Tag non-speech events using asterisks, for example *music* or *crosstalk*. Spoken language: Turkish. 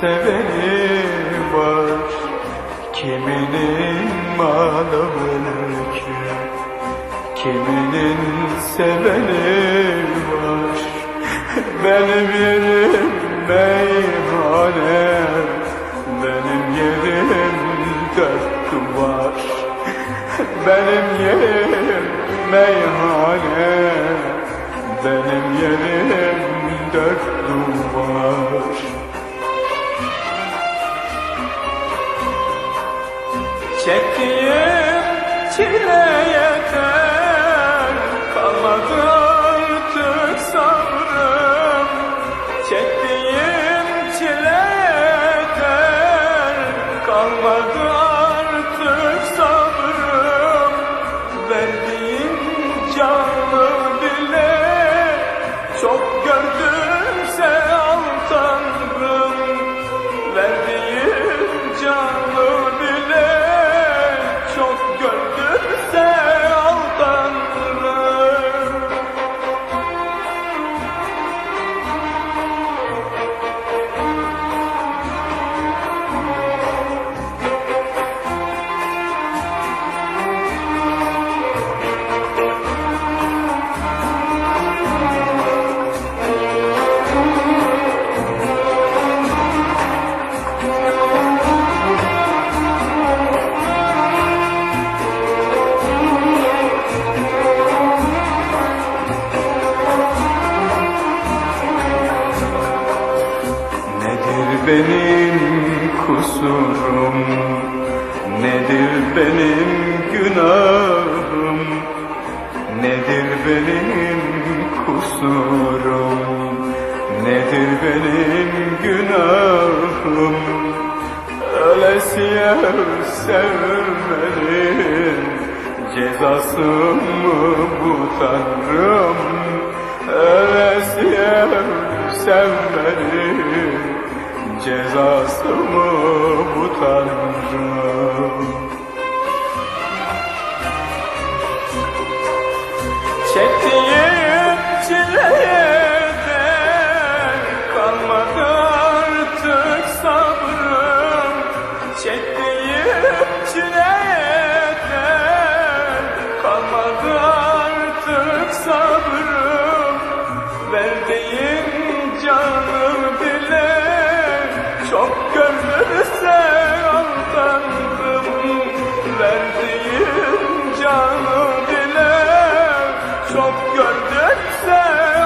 seveni var Kiminin malı mülkü Kiminin seveni var. *laughs* Benim yerim meyhane Benim yerim dört duvar. *laughs* Benim yerim meyhane Benim yerim dört duvar check it. Benim kusurum? Nedir benim günahım? Nedir benim kusurum? Nedir benim günahım? Ölesiye sevmenin Cezası mı bu tanrım? Ölesiye sevmenin Cezası mı bu tanrım نفسك